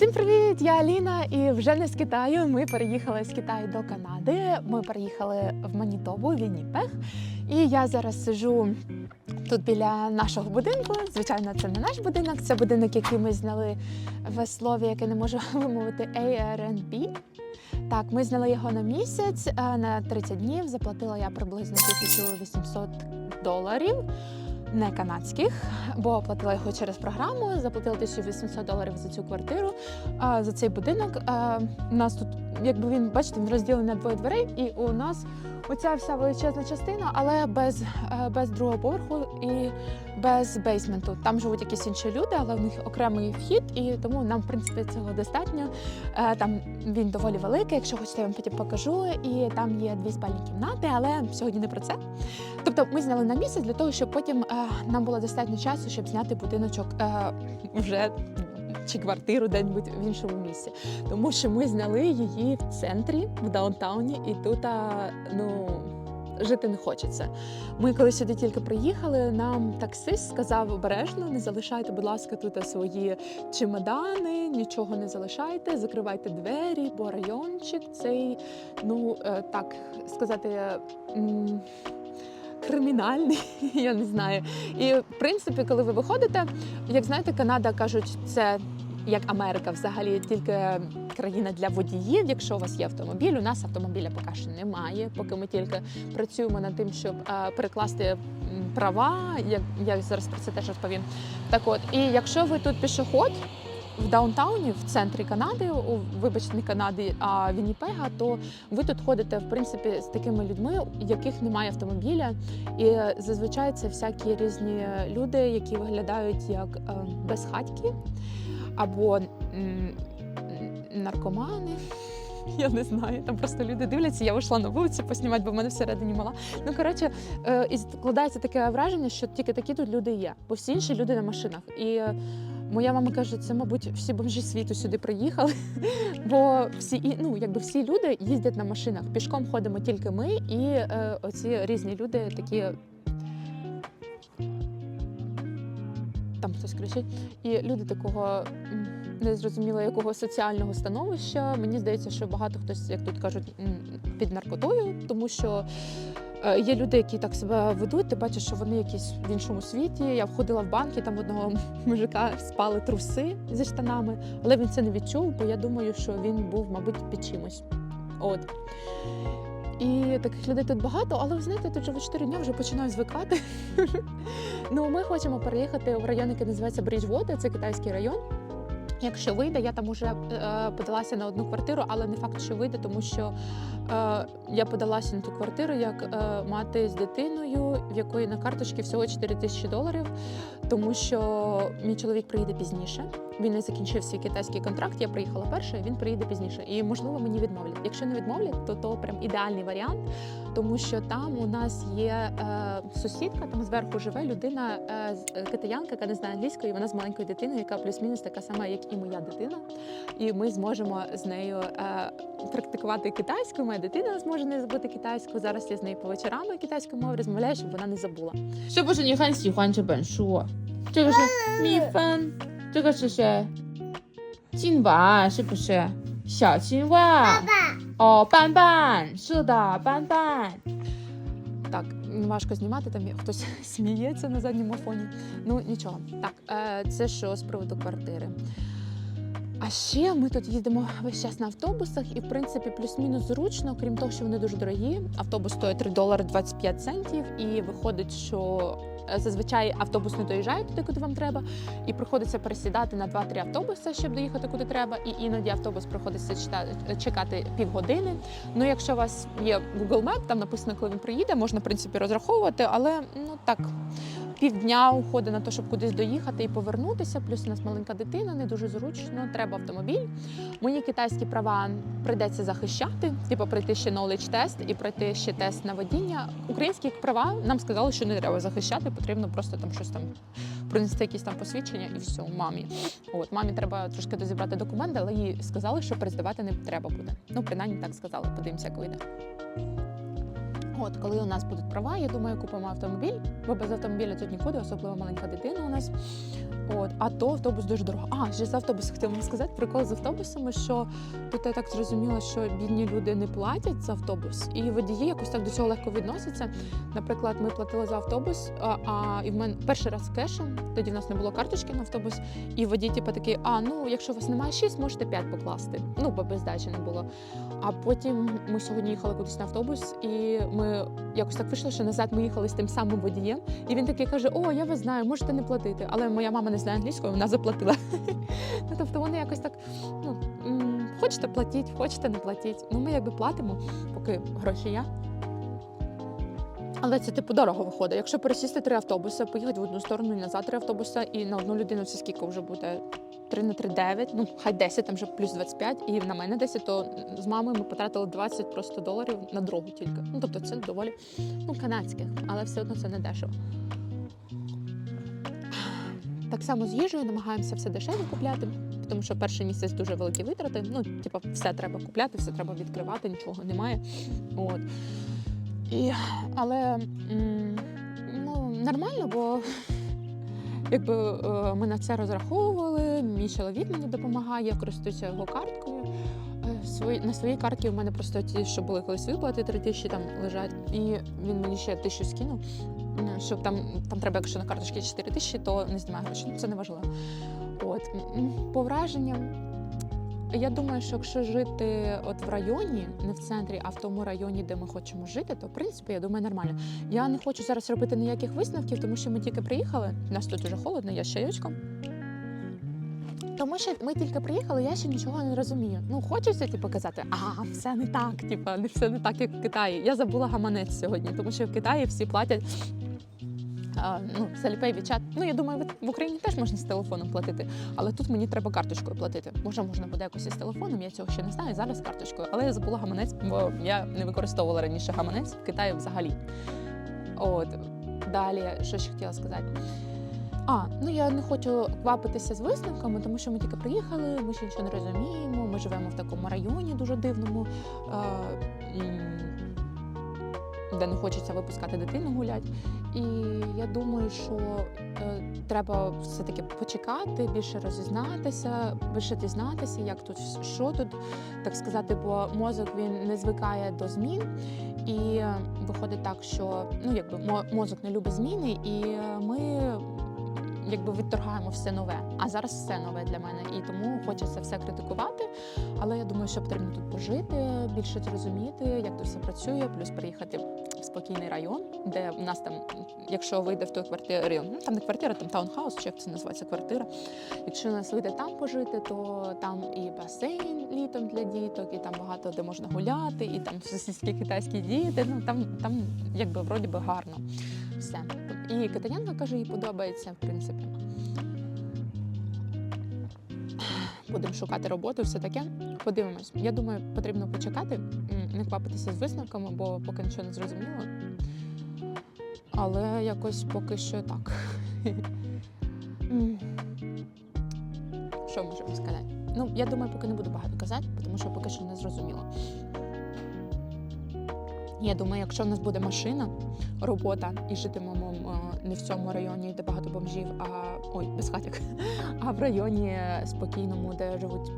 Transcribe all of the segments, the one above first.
Всім привіт! Я Аліна, і вже не з Китаю. Ми переїхали з Китаю до Канади. Ми переїхали в Манітобу, Вінніпех. І я зараз сижу тут біля нашого будинку. Звичайно, це не наш будинок, це будинок, який ми зняли в слові, яке не можу вимовити ARNB. Так, ми зняли його на місяць на 30 днів. Заплатила я приблизно 1800 доларів. Не канадських, бо оплатила його через програму. Заплатила 1800 доларів за цю квартиру, за цей будинок. У нас тут, якби він, бачите, він розділений на двоє дверей, і у нас оця вся величезна частина, але без, без другого поверху і без бейсменту. Там живуть якісь інші люди, але в них окремий вхід, і тому нам, в принципі, цього достатньо. Там він доволі великий. Якщо хочете, я вам потім покажу. І там є дві спальні кімнати, але сьогодні не про це. Тобто ми зняли на місяць для того, щоб потім нам було достатньо часу, щоб зняти будиночок е, вже чи квартиру десь в іншому місці. Тому що ми зняли її в центрі, в даунтауні, і тут ну. Жити не хочеться. Ми коли сюди тільки приїхали, нам таксист сказав обережно, не залишайте, будь ласка, тут свої чемодани, нічого не залишайте, закривайте двері, бо райончик цей, ну е, так сказати, кримінальний, я не знаю. І в принципі, коли ви виходите, як знаєте, Канада кажуть, це як Америка, взагалі тільки країна для водіїв. Якщо у вас є автомобіль, у нас автомобіля поки що немає. Поки ми тільки працюємо над тим, щоб е, перекласти права. Я, я зараз про це теж розповім. Так от, і якщо ви тут пішоход. В даунтауні, в центрі Канади, у вибачте, Канади, а Вінніпега, то ви тут ходите в принципі з такими людьми, у яких немає автомобіля, і зазвичай це всякі різні люди, які виглядають як е, безхатьки або наркомани. Я не знаю, там просто люди дивляться. Я вийшла на вулицю поснімати, бо в мене всередині мала. Ну коротше, е, і складається таке враження, що тільки такі тут люди є, бо всі інші люди на машинах. І моя мама каже, це, мабуть, всі бомжі світу сюди приїхали, бо всі ну, якби всі люди їздять на машинах. Пішком ходимо тільки ми, і е, оці різні люди такі. Там хтось кричить, і люди такого незрозуміло якого соціального становища. Мені здається, що багато хтось, як тут кажуть, під наркотою, тому що е, є люди, які так себе ведуть. Ти бачиш, що вони якісь в іншому світі. Я входила в банк, і там одного мужика спали труси зі штанами, але він це не відчув, бо я думаю, що він був, мабуть, під чимось. От. І таких людей тут багато, але ви знаєте, тут в 4 дні вже починаю звикати. ну, ми хочемо переїхати в район, який називається Бріджвода, це китайський район. Якщо вийде, я там вже е, подалася на одну квартиру, але не факт, що вийде, тому що е, я подалася на ту квартиру як е, мати з дитиною, в якої на карточці всього 4 тисячі доларів, тому що мій чоловік приїде пізніше. Він не закінчив свій китайський контракт. Я приїхала перша, він приїде пізніше. І можливо мені відмовлять. Якщо не відмовлять, то то прям ідеальний варіант, тому що там у нас є е, сусідка, там зверху живе людина, е, е, китаянка, яка не знає англійської. Вона з маленькою дитиною, яка плюс-мінус така сама, як і моя дитина. І ми зможемо з нею е, практикувати китайську. Моя дитина зможе не забути китайську. Зараз я з нею по вечорам китайською мовою розмовляю, щоб вона не забула. Що боже ні фан сіхуан чи бен шу. Чи каже мій фан? Чи каже ще? Цінба, чи пише? Сяо цінва. О, бан бан. Шуда, бан бан. Так, важко знімати, там хтось сміється на задньому фоні. Ну нічого. Так, е, це що з приводу квартири. А ще ми тут їздимо весь час на автобусах, і в принципі плюс-мінус зручно, крім того, що вони дуже дорогі. Автобус стоїть 3 долари 25 центів, і виходить, що е, зазвичай автобус не доїжджає туди, куди вам треба, і приходиться пересідати на 2-3 автобуси, щоб доїхати куди треба. І іноді автобус приходиться читати, чекати півгодини. Ну, якщо у вас є Google Map, там написано, коли він приїде, можна в принципі розраховувати, але ну так. Півдня уходить на те, щоб кудись доїхати і повернутися. Плюс у нас маленька дитина, не дуже зручно. Треба автомобіль. Мої китайські права прийдеться захищати, типу пройти ще knowledge тест і пройти ще тест на водіння. Українські права нам сказали, що не треба захищати, потрібно просто там щось там принести якісь там посвідчення і все, мамі. От мамі треба трошки дозібрати документи, але їй сказали, що перездавати не треба буде. Ну, принаймні так сказали. Подивимося, як вийде. От, коли у нас будуть права, я думаю, купимо автомобіль, бо без автомобіля тут нікуди, особливо маленька дитина у нас. От, а то автобус дуже дорого. А, ще з автобусу хотіла вам сказати, прикол з автобусами, що тут я так зрозуміла, що бідні люди не платять за автобус, і водії якось так до цього легко відносяться. Наприклад, ми платили за автобус, а, а і в мене перший раз кешем, тоді в нас не було карточки на автобус, і водій, типу, такий, а ну, якщо у вас немає 6, можете 5 покласти. Ну, бо без здачі не було. А потім ми сьогодні їхали кудись на автобус, і ми якось так вийшло, що назад ми їхали з тим самим водієм. І він такий каже: О, я вас знаю, можете не платити. Але моя мама не знає англійської, вона заплатила. Ну, тобто вони якось так, ну хочете платіть, хочете не платіть. Ну ми якби платимо, поки гроші є. Але це типу дорого виходить. Якщо пересісти три автобуси, поїхати в одну сторону і назад три автобуси, і на одну людину це скільки вже буде? 3 на 3 – 9, ну хай 10, там вже плюс 25, і на мене 10, то з мамою ми потратили 20 просто доларів на дорогу тільки. Ну тобто це доволі ну, канадських, але все одно це не дешево. Так само з їжею намагаємося все дешево купляти, тому що перший місяць дуже великі витрати. Ну, типу, все треба купляти, все треба відкривати, нічого немає. От. І, але ну, нормально, бо якби е, ми на це розраховували. Мій чоловік мені допомагає, я користуюся його карткою. Е, на своїй карті у мене просто ті, що були колись виплати, три тисячі там лежать, і він мені ще тисячу скинув. Щоб там, там треба, якщо на карточці 4 тисячі, то не знімає гроші. Ну, це не важливо. От по враженням, я думаю, що якщо жити от в районі, не в центрі, а в тому районі, де ми хочемо жити, то в принципі я думаю нормально. Я не хочу зараз робити ніяких висновків, тому що ми тільки приїхали. У нас тут дуже холодно, я з чайочком. Тому що ми тільки приїхали, я ще нічого не розумію. Ну, хочеться типу, казати, а все не так, типу, не все не так, як в Китаї. Я забула гаманець сьогодні, тому що в Китаї всі платять ну, Alipay, WeChat. Ну, я думаю, в- Україні теж можна з телефоном платити, але тут мені треба карточкою платити. Може, можна буде якось із телефоном, я цього ще не знаю. Зараз карточкою. Але я забула гаманець, бо я не використовувала раніше гаманець в Китаї взагалі. От далі, що ще хотіла сказати. А, ну я не хочу квапитися з висновками, тому що ми тільки приїхали, ми ще нічого не розуміємо. Ми живемо в такому районі дуже дивному, е, де не хочеться випускати дитину гулять. І я думаю, що е, треба все-таки почекати, більше розізнатися, більше дізнатися, як тут що тут, так сказати, бо мозок він не звикає до змін. І е, виходить так, що ну якби мо- мозок не любить зміни, і е, ми якби відторгаємо все нове. А зараз все нове для мене, і тому хочеться все критикувати. Але я думаю, що потрібно тут пожити, більше зрозуміти, як тут все працює, плюс приїхати в спокійний район, де в нас там, якщо вийде в ту квартиру, ну там не квартира, там таунхаус, чи як це називається квартира. Якщо нас вийде там пожити, то там і басейн літом для діток, і там багато де можна гуляти, і там сусідські китайські діти. Ну там, там якби вроді би гарно все. І Китаянка каже, їй подобається, в принципі. Будемо шукати роботу, все таке. Подивимось. Я думаю, потрібно почекати, не квапитися з висновками, бо поки нічого не зрозуміло. Але якось поки що так. Що можемо сказати? Ну, я думаю, поки не буду багато казати, тому що поки що не зрозуміло. Я думаю, якщо в нас буде машина, робота і житимемо е, не в цьому районі, де багато бомжів, а ой, без хатяк, а в районі спокійному, де живуть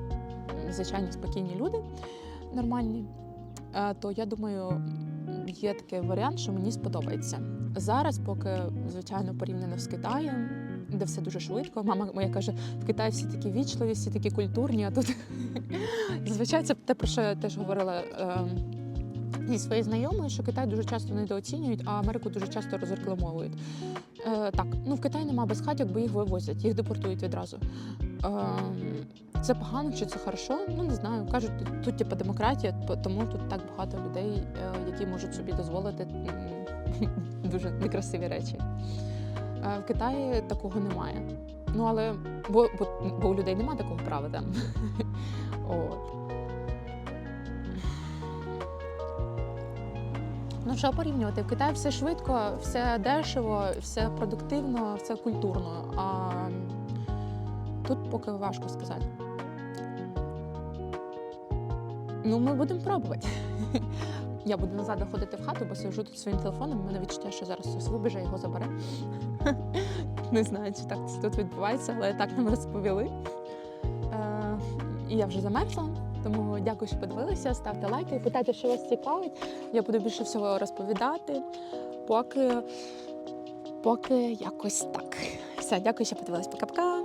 звичайні спокійні люди нормальні, е, то я думаю, є такий варіант, що мені сподобається. Зараз, поки звичайно порівняно з Китаєм, де все дуже швидко. Мама моя каже, в Китаї всі такі вічливі, всі такі культурні, а тут зазвичай це те, про що я теж говорила. Зі своєю знайомою, що Китай дуже часто недооцінюють, а Америку дуже часто розрекламовують. Е, так, ну в Китаї нема безхатьок, бо їх вивозять, їх депортують відразу. Е, це погано чи це хорошо? Ну не знаю. Кажуть, тут, тут типу, демократія, тому тут так багато людей, е, які можуть собі дозволити дуже некрасиві речі. Е, в Китаї такого немає. Ну але бо, бо, бо у людей немає такого права там. От. Ну що порівнювати? В Китаї все швидко, все дешево, все продуктивно, все культурно. А тут поки важко сказати. Ну, ми будемо пробувати. Я буду назад доходити в хату, бо сижу тут своїм телефоном. У мене відчуття, що зараз хтось вибіже, його забере. Не знаю, чи так це тут відбувається, але так нам розповіли. Е, і я вже замерзла. Тому дякую, що подивилися. Ставте лайки, питайте, що вас цікавить. Я буду більше всього розповідати, поки, поки якось так. Все, дякую, що подивилися. Пока-пока.